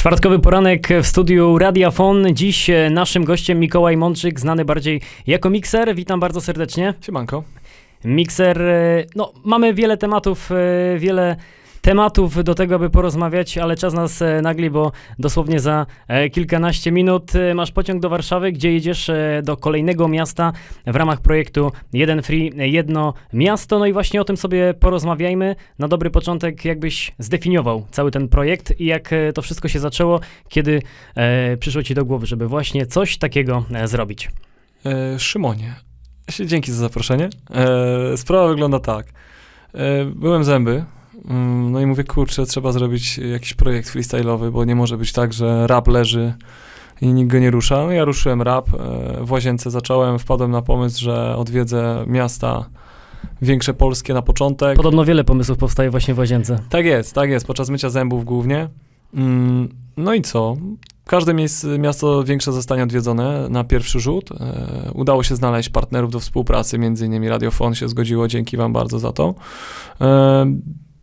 Czwartkowy poranek w studiu Radiafon. Dziś e, naszym gościem Mikołaj Mączyk, znany bardziej jako Mikser. Witam bardzo serdecznie. Siemanko. Mikser, e, no mamy wiele tematów, e, wiele tematów do tego, aby porozmawiać, ale czas nas e, nagli, bo dosłownie za e, kilkanaście minut e, masz pociąg do Warszawy, gdzie jedziesz do kolejnego miasta w ramach projektu Jeden Free, Jedno Miasto. No i właśnie o tym sobie porozmawiajmy. Na dobry początek, jakbyś zdefiniował cały ten projekt i jak to wszystko się zaczęło, kiedy przyszło ci do głowy, żeby właśnie coś takiego zrobić. E, Szymonie, dzięki za zaproszenie. E, sprawa wygląda tak. E, byłem zęby, no i mówię, kurczę, trzeba zrobić jakiś projekt freestyle'owy, bo nie może być tak, że rap leży i nikt go nie rusza. No ja ruszyłem rap, e, w Łazience zacząłem, wpadłem na pomysł, że odwiedzę miasta większe polskie na początek. Podobno wiele pomysłów powstaje właśnie w Łazience. Tak jest, tak jest, podczas mycia zębów głównie. Mm, No i co? Każde miejsce, miasto większe zostanie odwiedzone na pierwszy rzut. E, udało się znaleźć partnerów do współpracy, między innymi Radiofon się zgodziło, dzięki wam bardzo za to. E,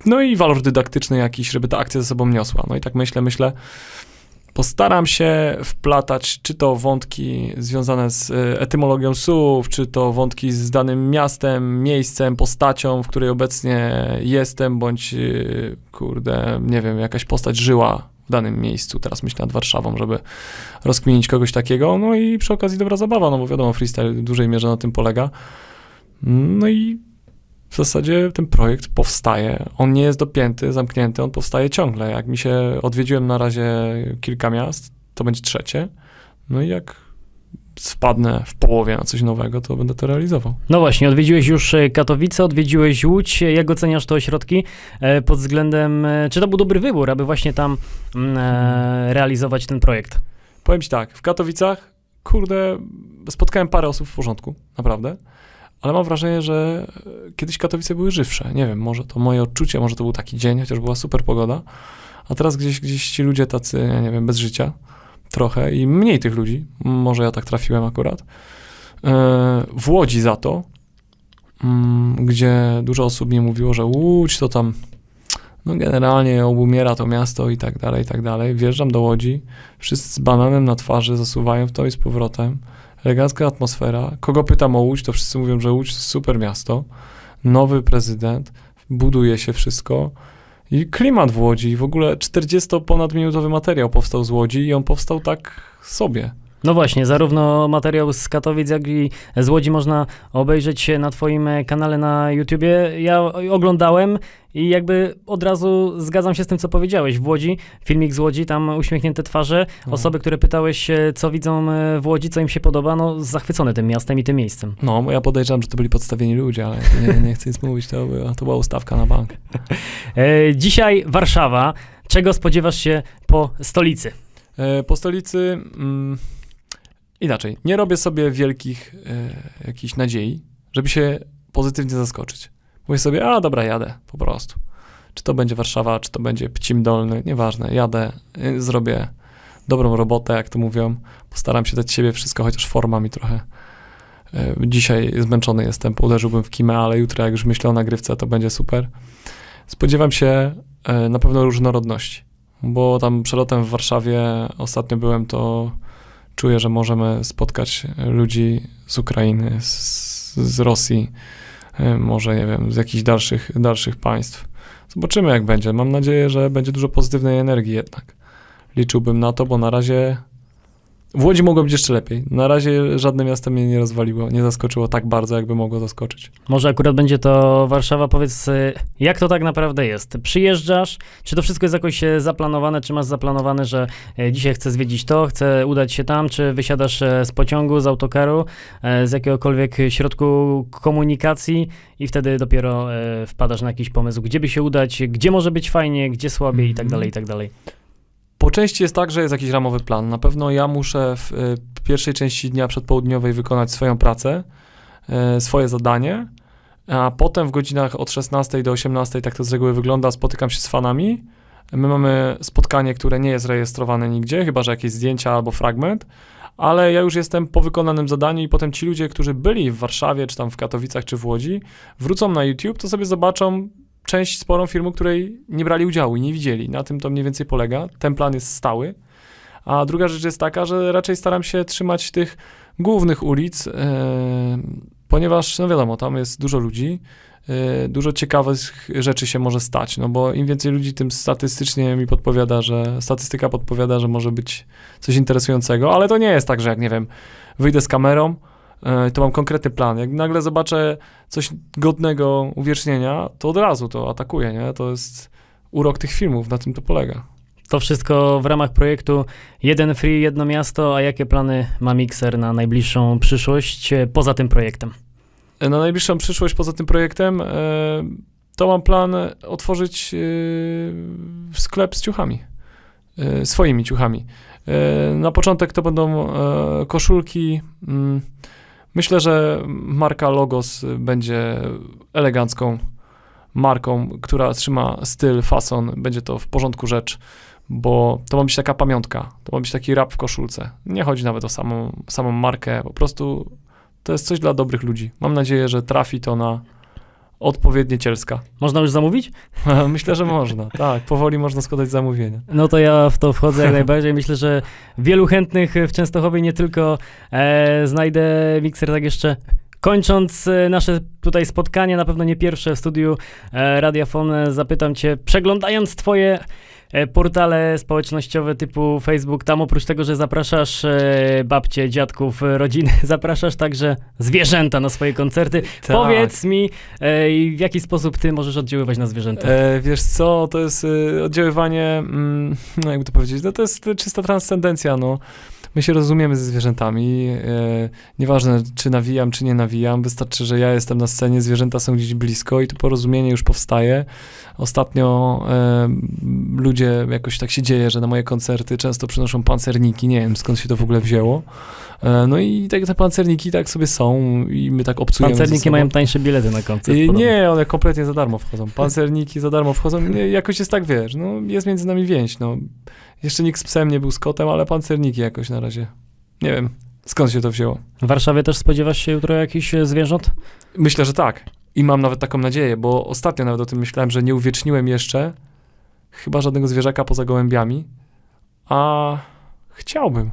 no i walor dydaktyczny jakiś, żeby ta akcja ze sobą niosła. No i tak myślę, myślę, postaram się wplatać czy to wątki związane z e, etymologią słów, czy to wątki z danym miastem, miejscem, postacią, w której obecnie jestem, bądź e, kurde, nie wiem, jakaś postać żyła w danym miejscu. Teraz myślę nad Warszawą, żeby rozkminić kogoś takiego. No i przy okazji dobra zabawa, no bo wiadomo, freestyle w dużej mierze na tym polega. No i w zasadzie ten projekt powstaje. On nie jest dopięty, zamknięty, on powstaje ciągle. Jak mi się odwiedziłem na razie kilka miast, to będzie trzecie. No i jak wpadnę w połowie na coś nowego, to będę to realizował. No właśnie, odwiedziłeś już e, Katowice, odwiedziłeś Łódź. Jak oceniasz te ośrodki e, pod względem, e, czy to był dobry wybór, aby właśnie tam mm, e, realizować ten projekt? Powiem ci tak, w Katowicach, kurde, spotkałem parę osób w porządku, naprawdę, ale mam wrażenie, że e, kiedyś Katowice były żywsze. Nie wiem, może to moje odczucie, może to był taki dzień, chociaż była super pogoda, a teraz gdzieś, gdzieś ci ludzie tacy, ja nie wiem, bez życia trochę i mniej tych ludzi, może ja tak trafiłem akurat. E, W Łodzi za to, mm, gdzie dużo osób mi mówiło, że Łódź to tam, no generalnie obumiera to miasto i tak dalej, i tak dalej. Wjeżdżam do Łodzi, Wszyscy z bananem na twarzy zasuwają w to i z powrotem. Elegancka atmosfera. Kogo pytam o Łódź, to wszyscy mówią, że Łódź to super miasto. Nowy prezydent, buduje się wszystko. I klimat w Łodzi. W ogóle 40 ponad minutowy materiał powstał z Łodzi i on powstał tak sobie. No właśnie, zarówno materiał z Katowic, jak i z Łodzi można obejrzeć na twoim e, kanale na YouTubie. Ja oglądałem i jakby od razu zgadzam się z tym, co powiedziałeś. W Łodzi, filmik z Łodzi, tam uśmiechnięte twarze. No. Osoby, które pytałeś, e, co widzą e, w Łodzi, co im się podoba, no zachwycone tym miastem i tym miejscem. No, ja podejrzewam, że to byli podstawieni ludzie, ale nie, nie chcę nic mówić, to była, to była ustawka na bank. Dzisiaj Warszawa. Czego spodziewasz się po stolicy? Po stolicy mm, inaczej. Nie robię sobie wielkich e, jakichś nadziei, żeby się pozytywnie zaskoczyć. Mówię sobie, a dobra, jadę po prostu. Czy to będzie Warszawa, czy to będzie Pcim Dolny, nieważne. Jadę, y, zrobię dobrą robotę, jak to mówią. Postaram się dać siebie wszystko, chociaż forma mi trochę. e, Dzisiaj zmęczony jestem, uderzyłbym w kimę, ale jutro, jak już myślę o nagrywce, to będzie super. Spodziewam się e, na pewno różnorodności bo tam przelotem w Warszawie ostatnio byłem, to czuję, że możemy spotkać ludzi z Ukrainy, z, z Rosji, e, może nie wiem, z jakichś dalszych, dalszych państw. Zobaczymy, jak będzie. Mam nadzieję, że będzie dużo pozytywnej energii jednak. Liczyłbym na to, bo na razie w Łodzi mogło być jeszcze lepiej. Na razie żadne miasto mnie nie rozwaliło, nie zaskoczyło tak bardzo, jakby mogło zaskoczyć. Może akurat będzie to Warszawa. Powiedz, y, jak to tak naprawdę jest? Przyjeżdżasz, czy to wszystko jest jakoś e, zaplanowane, czy masz zaplanowane, że e, dzisiaj chcę zwiedzić to, chcę udać się tam, czy wysiadasz z pociągu, z autokaru, z jakiegokolwiek środku komunikacji i wtedy dopiero wpadasz na jakiś pomysł, gdzie by się udać, gdzie może być fajnie, gdzie słabiej i tak Mhm. dalej, i tak dalej. Po części jest tak, że jest jakiś ramowy plan. Na pewno ja muszę w y, pierwszej części dnia przedpołudniowej wykonać swoją pracę, y, swoje zadanie, a potem w godzinach od 16 do 18, tak to z reguły wygląda, spotykam się z fanami. My mamy spotkanie, które nie jest rejestrowane nigdzie, chyba że jakieś zdjęcia albo fragment, ale ja już jestem po wykonanym zadaniu i potem ci ludzie, którzy byli w Warszawie, czy tam w Katowicach, czy w Łodzi, wrócą na YouTube, to sobie zobaczą część sporą firmu, której nie brali udziału i nie widzieli. Na tym to mniej więcej polega. Ten plan jest stały. A druga rzecz jest taka, że raczej staram się trzymać tych głównych ulic, e, ponieważ, no wiadomo, tam jest dużo ludzi, e, dużo ciekawych rzeczy się może stać, no bo im więcej ludzi, tym statystycznie mi podpowiada, że statystyka podpowiada, że może być coś interesującego, ale to nie jest tak, że jak, nie wiem, wyjdę z kamerą, to mam konkretny plan. Jak nagle zobaczę coś godnego uwiecznienia, to od razu to atakuję, nie? To jest urok tych filmów, na tym to polega. To wszystko w ramach projektu Jeden Free, Jedno Miasto, a jakie plany ma Mixer na najbliższą przyszłość e, poza tym projektem? Na najbliższą przyszłość poza tym projektem e, to mam plan otworzyć e, sklep z ciuchami, e, swoimi ciuchami. E, Na początek to będą e, koszulki. Myślę, że marka Logos będzie elegancką marką, która trzyma styl, fason. Będzie to w porządku rzecz, bo to ma być taka pamiątka. To ma być taki rap w koszulce. Nie chodzi nawet o samą, samą markę, po prostu to jest coś dla dobrych ludzi. Mam nadzieję, że trafi to na odpowiednie cielska. Można już zamówić? Myślę, że można. Tak, powoli można składać zamówienia. No to ja w to wchodzę jak najbardziej. Myślę, że wielu chętnych w Częstochowie nie tylko e, znajdę mikser tak jeszcze. Kończąc e, nasze tutaj spotkanie, na pewno nie pierwsze w studiu e, Radiafon, e, zapytam cię, przeglądając twoje portale społecznościowe typu Facebook, tam oprócz tego, że zapraszasz e, babcie, dziadków, e, rodziny, zapraszasz także zwierzęta na swoje koncerty. Tak. Powiedz mi, e, w jaki sposób ty możesz oddziaływać na zwierzęta? E, wiesz co, to jest e, oddziaływanie, mm, no jakby to powiedzieć, no to jest e, czysta transcendencja, no. My się rozumiemy ze zwierzętami, e, nieważne czy nawijam, czy nie nawijam, wystarczy, że ja jestem na scenie, zwierzęta są gdzieś blisko i to porozumienie już powstaje. Ostatnio e, ludzie, jakoś tak się dzieje, że na moje koncerty często przynoszą pancerniki, nie wiem skąd się to w ogóle wzięło. E, no i tak te pancerniki tak sobie są i my tak obcujemy Pancerniki mają tańsze bilety na koncert. I nie, one kompletnie za darmo wchodzą. Pancerniki za darmo wchodzą. Jakoś jest tak, wiesz, no jest między nami więź, no. Jeszcze nikt z psem nie był z kotem, ale pancerniki jakoś na razie. Nie wiem, skąd się to wzięło. W Warszawie też spodziewasz się jutro jakichś e, zwierząt? Myślę, że tak. I mam nawet taką nadzieję, bo ostatnio nawet o tym myślałem, że nie uwieczniłem jeszcze chyba żadnego zwierzaka poza gołębiami, a chciałbym.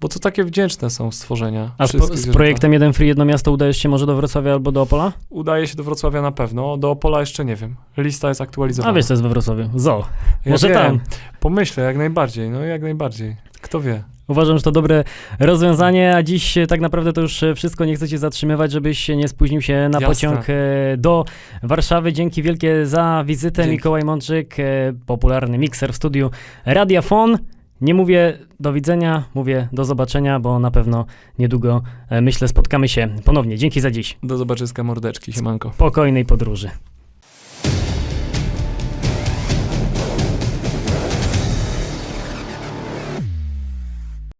Bo to takie wdzięczne są stworzenia. A z, z projektem Jeden Free, Jedno Miasto udajesz się może do Wrocławia albo do Opola? Udaje się do Wrocławia na pewno, do Opola jeszcze nie wiem. Lista jest aktualizowana. A wiesz, co jest we Wrocławiu? Zoo. Ja może wiem. tam. Pomyślę, jak najbardziej, no jak najbardziej. Kto wie. Uważam, że to dobre rozwiązanie, a dziś e, tak naprawdę to już e, wszystko. Nie chcę cię zatrzymywać, żebyś nie spóźnił się na Jasne. pociąg e, do Warszawy. Dzięki wielkie za wizytę. Dzięki. Mikołaj Mądrzyk, popularny mikser w studiu Radiafon. Nie mówię do widzenia, mówię do zobaczenia, bo na pewno niedługo, e, myślę, spotkamy się ponownie. Dzięki za dziś. Do zobaczyska mordeczki, siemanko. Spokojnej podróży.